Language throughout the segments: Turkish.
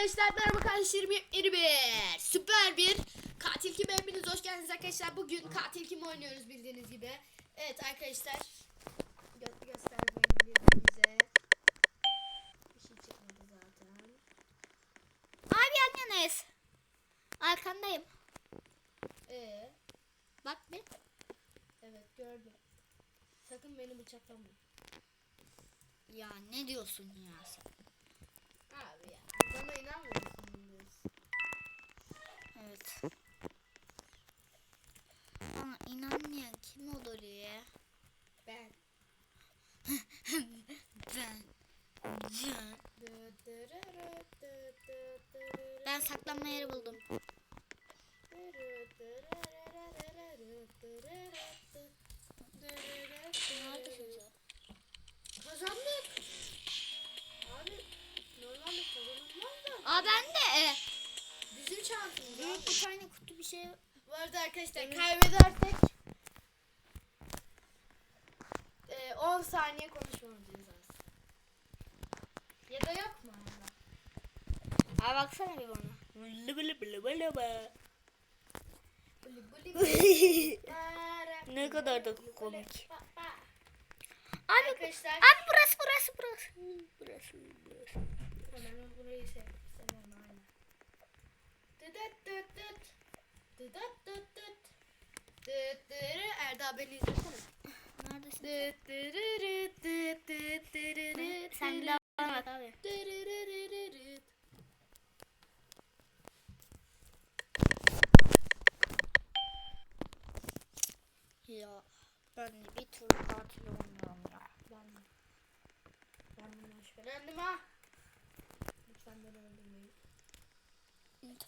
arkadaşlar merhaba kardeşlerim yepyeni bir süper bir katil kim hepiniz hoş geldiniz arkadaşlar bugün katil kim oynuyoruz bildiğiniz gibi evet arkadaşlar gö göstermeyin birbirimize bir şey çıkmadı zaten Abi yan yanayız. Arkandayım. ee Bak bir. evet gördüm sakın beni bıçaklamayın Ya ne diyorsun ya sen? abi ya bana inanmıyorsunuz Evet. Bana inanmayan kim olur ya? ben Ben. Ben. Ben saklanma yeri buldum. Kazandık. Aa ben de. E, Bizim şansımız büyük bir tane kutu bir şey. Bu arada arkadaşlar kaybedersek e, 10 saniye konuşmamız cezası. Ya da yok mu? Aa baksana bir bana. Bılı bılı bılı bılı bı. Bılı bılı bılı. Ne kadar da komik. Abi, Arkadaşlar abi burası burası burası. Burası burası. hemen ben burayı sev seviyorum aynen. Dıdıt dıt dıt. Dıdıt dıt. Ya ben bir türlü katil olmuyorum ya. Ben ben şüphelendim ha. Lütfen beni öldürmeyin.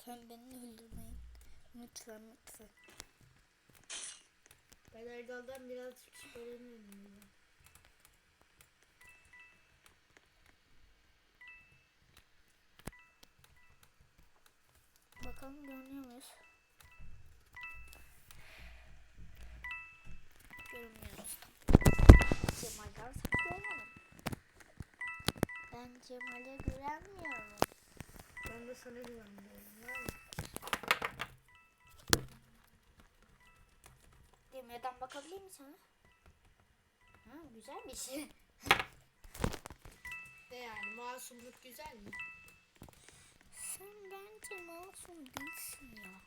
Lütfen beni öldürmeyin. Lütfen lütfen. Ben Erdal'dan biraz şüpheleniyorum. ya. Bakalım görünüyor muyuz? Görünmüyoruz. Cemal'den saklayalım. Ben Cemal'e güvenmiyorum. Ben de sana güvenmiyorum. Demirden bakabilir miyim sana? Ha, güzel bir şey. Ne yani masumluk güzel mi? Sen bence masum değilsin ya.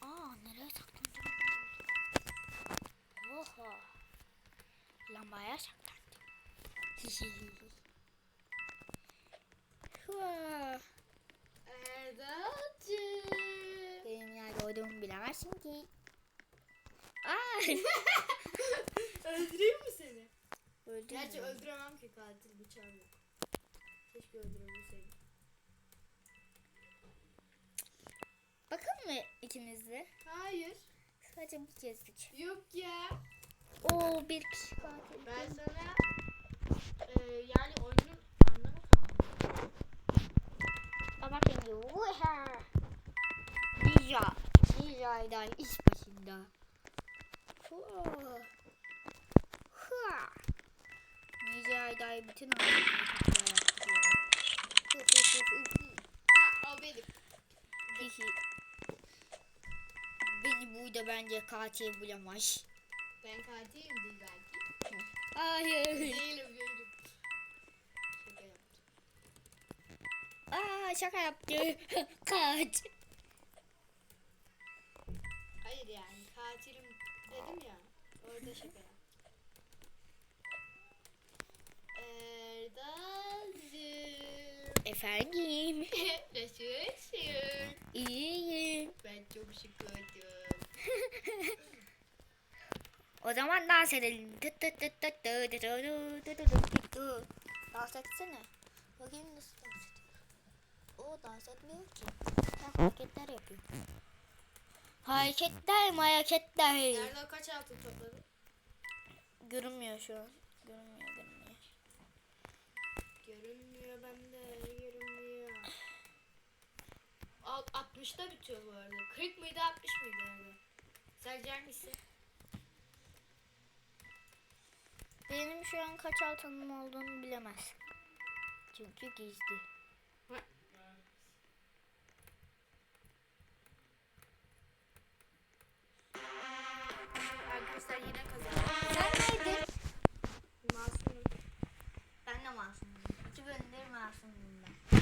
Aa nereye saklandın? Oha. Lambaya saklandım. Hua. Erdal'cığım. Benim nerede olduğumu bilemezsin ki. Aa. Öldüreyim mi seni? Öldün Gerçi mü? öldüremem ki katil bıçağım yok. Keşke öldürebilseydim. Bakın mı ikimiz de? Hayır. Sadece bir kezdik. Yok ya. Oo bir kişi katil. Ben sana e, yani oyunun Yuha. Ninja. Ninja'dan iş başında. Ninja'dan bütün Ha o benim. Hihi. Beni burada bence katil bulamaz. Ben katilim değil belki. Hayır. Değilim. Aa şaka yaptı. Kaç. Hayır yani katilim dedim ya. Orada şaka yaptım. Erdal'cığım. Efendim. Nasılsın? İyiyim. Ben çok şıkırdım. O zaman dans edelim. Tut tut tut tut tut tut tut tut tut tut. Dans etsene. Bakayım nasıl dans ediyor. O dans etmiyor ki. Ha, hareketler yapıyor. Hareketler mi hareketler? Nerede kaç altın topladın? Görünmüyor şu an. Görünmüyor görünmüyor. Görünmüyor bende görünmüyor. Alt 60'da bitiyor bu arada. 40 mıydı 60 mıydı öyle? Sence hangisi? Benim şu an kaç altınım olduğunu bilemez. Çünkü gizli. Arkadaşlar yine kazandım. Sen neydin? Masumum. Ben de masumum. İki bölümleri masumum ben.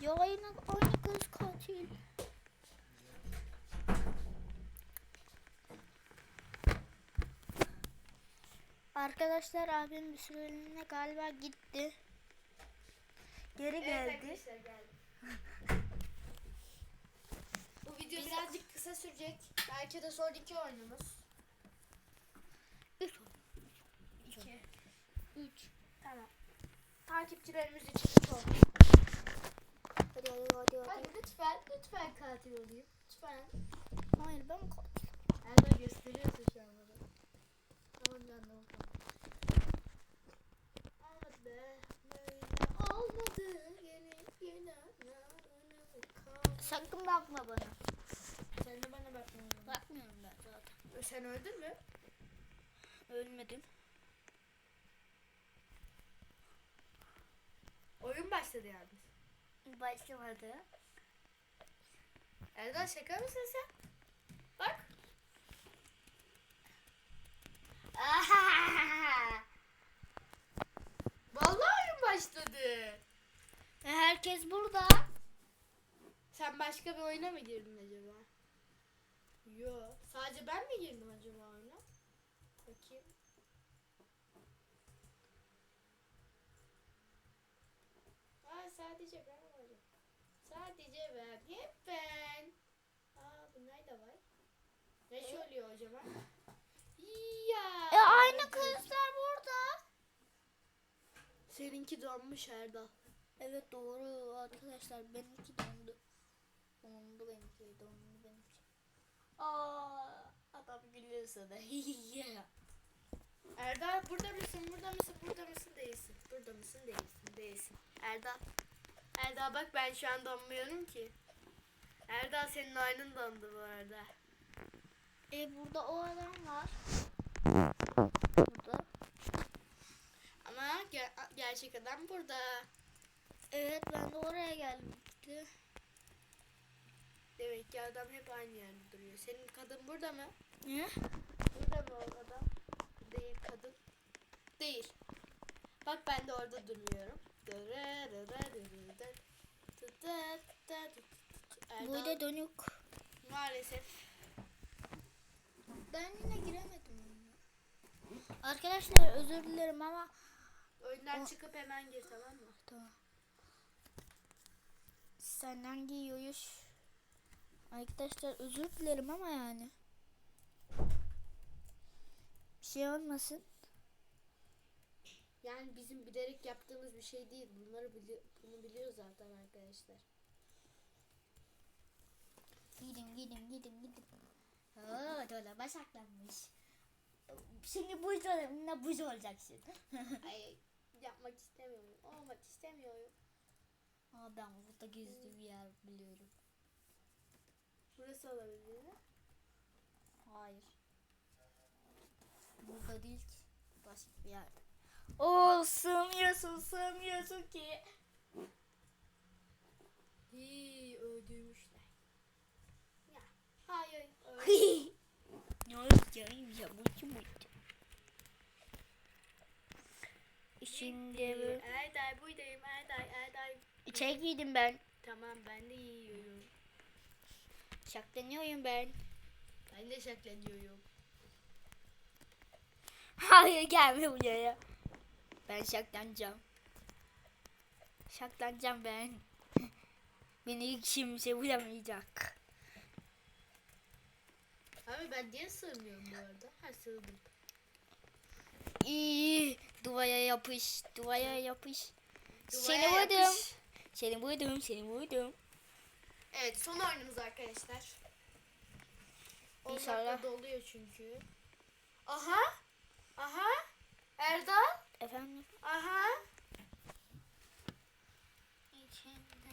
Ya aynı, aynı kız katil. Arkadaşlar abim bir süreliğine galiba gitti. Geri Evet geldi. arkadaşlar geldim. Bu video birazcık kısa sürecek. Belki de sonraki oyunumuz. Üç. İki. Üç. Tamam. Takipçilerimiz için üç oldu. Hadi hadi hadi hadi. Hadi lütfen, lütfen katil olayım. Lütfen. Hayır ben katil. Erda gösteriyorsun şu an bana. Tamam ben de oldum. Olmadı be. Böyle olmadı. Yine yine. Sakın bakma bana. Sen de bana bakmıyorsun. Bakmıyorum ben zaten. Sen öldün mü? Ölmedim. Oyun başladı yalnız. Başlamadı. Erda şaka mısın sen? Bak. Vallahi oyun başladı. Herkes burada. Sen başka bir oyuna mı girdin acaba? Yo. Sadece ben mi girdim acaba oyuna? Bakayım. Aa sadece ben varım. Sadece ben. Hep ben. Aa bunlar da var. Ne şey oluyor zaman? Ya. E aynı kızlar burada. Seninki donmuş Erdal. Evet doğru arkadaşlar benimki dondu. Dondu benimki dondu benimki. Aa adam gülüyor sana. Erdal burada mısın? Burada mısın? Burada mısın? Değilsin. Burada mısın? Değilsin. Değilsin. Erdal. Erdal bak ben şu an donmuyorum ki. Erdal senin aynın dondu bu arada. e burada o adam var. Burada. Ama ger- gerçek adam burada. Evet ben de oraya geldim. Demek ki adam hep aynı yerde duruyor. Senin kadın burada mı? Ne? Burada mı o adam? Değil kadın. Değil. Bak ben de orada durmuyorum. Burada Erdal dönük. maalesef Ben yine giremedim. Arkadaşlar özür dilerim ama oyundan O- çıkıp hemen gir tamam mı? Tamam. Senden giyiyoruz. Arkadaşlar özür dilerim ama yani. Bir şey olmasın. Yani bizim bilerek yaptığımız bir şey değil. Bunları bili- bunu biliyor zaten arkadaşlar. Gidin gidin gidin gidin. Oo dolaba saklanmış. Şimdi buz dolabında buz olacaksın. Ay yapmak istemiyorum. Olmak istemiyorum. Aa ben burada gizli bir yer biliyorum. Burası olabilir mi? Hayır. Burada değil ki. Başka bir yerde. Oo sığmıyorsun sığmıyorsun ki. Hii öldürmüşler. Ya hayır öyle. ne olacağım ya bu kim bu? Şimdi Erday buradayım Erday Erday. içeri giydim ben. Tamam ben de yiyorum. Şaklanıyorum ben. Ben de şaklanıyorum. Hayır gelme buraya. Ben şaklanacağım. Şaklanacağım ben. Beni kimse bulamayacak. Abi ben niye sığmıyorum bu arada? Ha sığdım. İyi. Duvaya yapış. Duvaya yapış. seni Duvara vurdum. yapış. Seni vurdum. Seni vurdum. Evet son oyunumuz arkadaşlar. İnşallah. doluyor çünkü. Aha. Aha. Erdal. Efendim? Aha.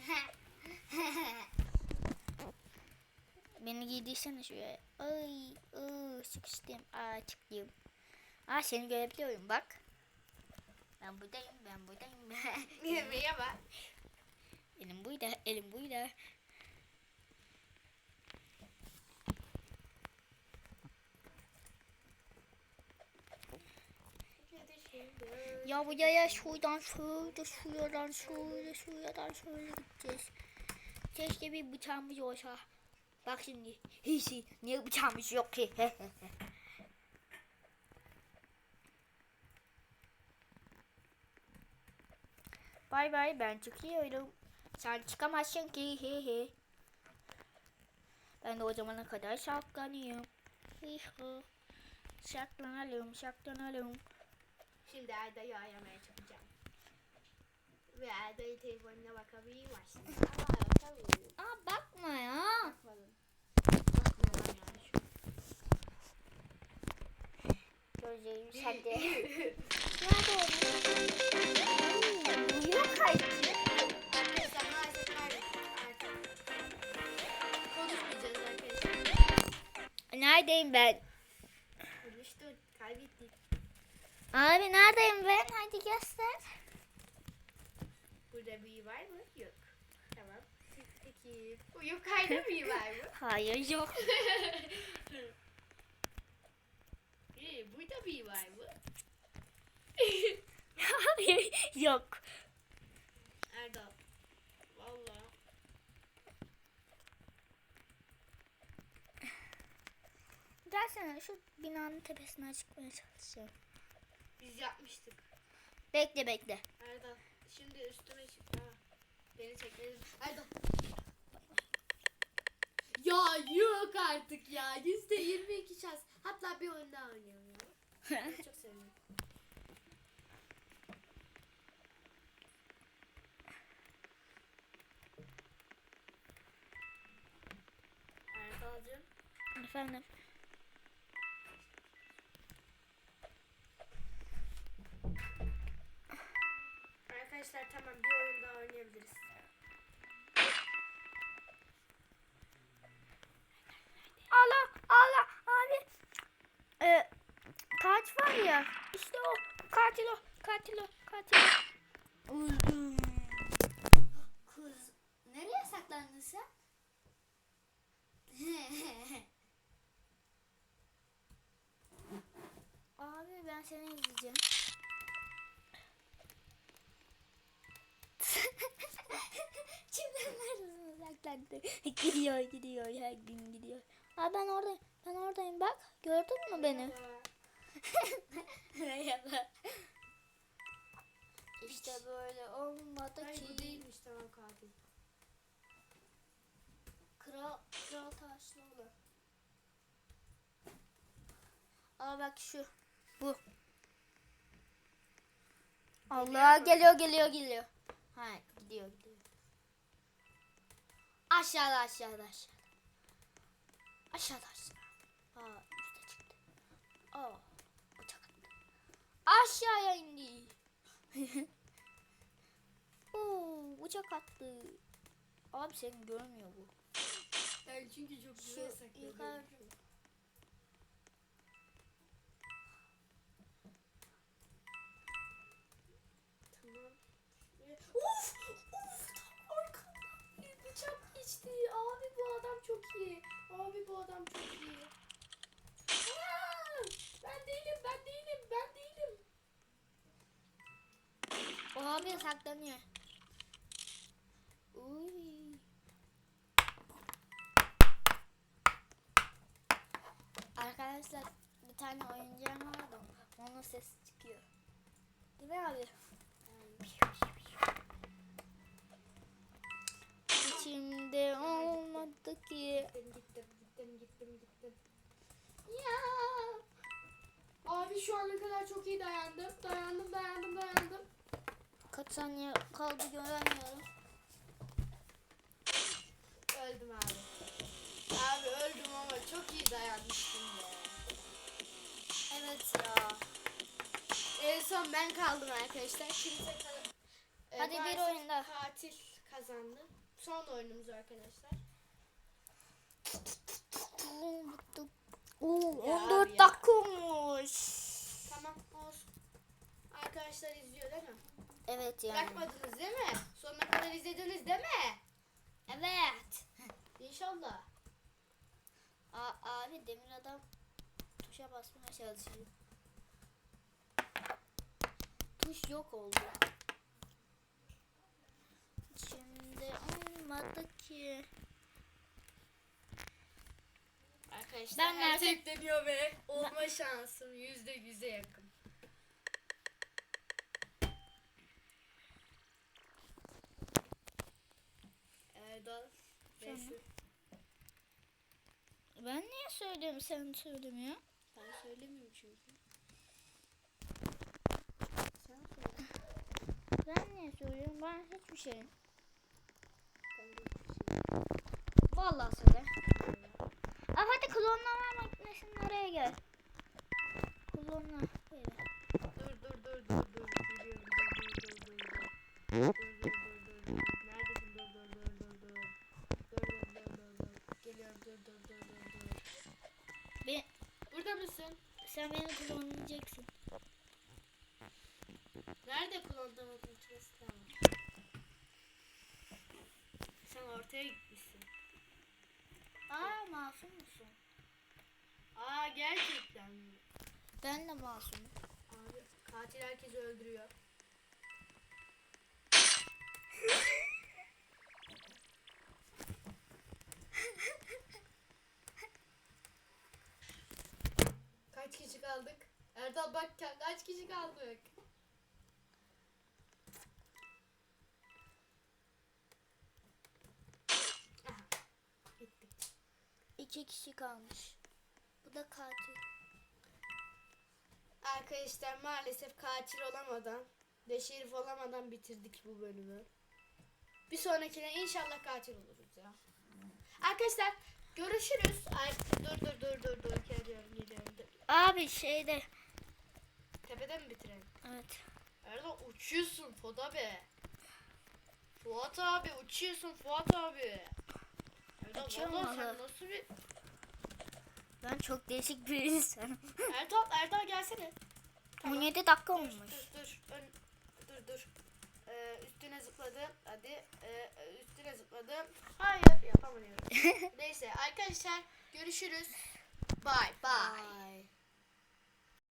Beni giydirsene şuraya. Ay, ıı, sıkıştım. Aa, çıktım. Aa, seni görebiliyorum bak. Ben buradayım, ben buradayım. Merhaba. elim buyda, elim buyda. Ya bu yaya şuradan şöyle, şuradan şöyle, şuradan şöyle gideceğiz. Keşke bir bıçağımız olsa. Bak şimdi. Hiç niye bıçağımız yok ki? bay bay ben çıkıyorum. Sen çıkamazsın ki. He he. Ben de o zamana kadar saklanıyorum. Hi hi. Saklanalım, saklanalım. Şimdi Erda'yı aramaya çalışacağım. Ve Erda'yı telefonuna bakabilirim aslında. Ama bakamıyorum. Aa bakma ya. Bakmadım. Bakmıyorum yani şu. Gözlerim sende. Nerede o? Uyuyor kaçtı. Neredeyim ben? Abi neredeyim ben? Hadi göster. Burada büyü var mı? Yok. Tamam. Peki. Yukarıda büyü var mı? Hayır yok. Ee, burada büyü var mı? Hayır yok. Erdal. Valla. Gelsene şu binanın tepesine çıkmaya çalışacağım. Biz yapmıştık. Bekle bekle. Erdal. Şimdi üstüme çık. Ha. Beni çekmedin. Erdal. Ya yok artık ya. Yüzde yirmi iki şans. Hatta bir oyun daha oynayalım ya. Ben çok seviyorum. Erdal'cığım. Efendim. Arkadaşlar tamam bir oyun daha oynayabiliriz. Allah Allah abi. Ee, kaç var ya. İşte o. Katil o. Katil o. Katil o. Öldüm. Saklandı. gidiyor gidiyor her gün gidiyor. Aa ben oradayım. Ben oradayım bak. Gördün mü beni? Merhaba. İşte böyle olmadı Hayır bu ki. değilmiş tamam katil. Kral, kral taşlı olur. Aa bak şu. Bu. Allah geliyor geliyor geliyor. Ha gidiyor gidiyor. Aşağıda aşağıda aşağıda. Aşağıda aşağıda. Aa üstte çıktı. Aa bıçak attı. Aşağıya indi. Oo bıçak attı. Abi seni görmüyor bu. Ben çünkü çok güzel sakladım. yukarı. Geçti. Abi bu adam çok iyi. Abi bu adam çok iyi. Aa! Ben değilim, ben değilim, ben değilim. O abi saklanıyor. Uy. Arkadaşlar bir tane oyuncağım vardı. Onun sesi çıkıyor. Değil mi abi? İçimde olmadı ki. Gittim, gittim, gittim, gittim, gittim. Ya! Abi şu ana kadar çok iyi dayandım. Dayandım, dayandım, dayandım. Kaç saniye kaldı göremiyorum. Öldüm abi. Abi öldüm ama çok iyi dayanmıştım ya. Evet ya. En son ben kaldım arkadaşlar. Kimse kal- Ee, Hadi bir maalesef oyunda. Katil kazandı. Son oyunumuz arkadaşlar. Oo, Ya 14 abi ya. dakika olmuş. Tamam olsun. arkadaşlar izliyor değil mi? Evet yani. Bırakmadınız değil mi? Sonuna kadar izlediniz değil mi? Evet. İnşallah. A abi demir adam tuşa basmaya çalışıyor. Tuş yok oldu. Şimdi olmadı ki. Arkadaşlar Ben ben nerede- her deniyor ve olma şansım yüzde yüze yakın. Erdal. Neyse. Ben niye söylüyorum sen söylemiyor? Ben söylemiyorum çünkü. Sen söyle. Ben niye söylüyorum? Ben hiçbir şey. Söyle. söylemiyorum. Aa, hadi klonlama makinesinin oraya gel. Klonla. Böyle. Dur dur dur dur dur. Geliyorum dur dur dur dur dur. Dur dur dur dur dur. Neredesin dur dur dur dur dur. Dur dur dur dur dur. Geliyorum dur dur dur dur dur. Ben, Burada mısın? sen beni klonlayacaksın. Nerede kullandığım makinesi tamam. Sen ortaya gerçekten mi? Ben de masumum. Abi katil herkesi öldürüyor. Kaç kişi kaldık? Erdal bak ka- kaç kişi kaldık? İki kişi kalmış. Da katil. Arkadaşlar maalesef katil olamadan ve şerif olamadan bitirdik bu bölümü. Bir sonrakine inşallah katil oluruz ya. Arkadaşlar görüşürüz. Ay, dur dur dur dur dur geliyorum geliyorum. Dur. Abi şeyde. Tepeden mi bitirelim? Evet. Erdal uçuyorsun Fuat abi. Fuat abi uçuyorsun Fuat abi. Uçuyorum vallahi sen nasıl bir... Ben çok değişik bir insanım. Erdal Erdal gelsene. Tamam. 17 dakika Dur olmuş. dur dur. Ön, dur dur. Ee, üstüne zıpladım. Hadi. Ee, üstüne zıpladım. Hayır yapamıyorum. Neyse arkadaşlar görüşürüz. Bye bye. Bye.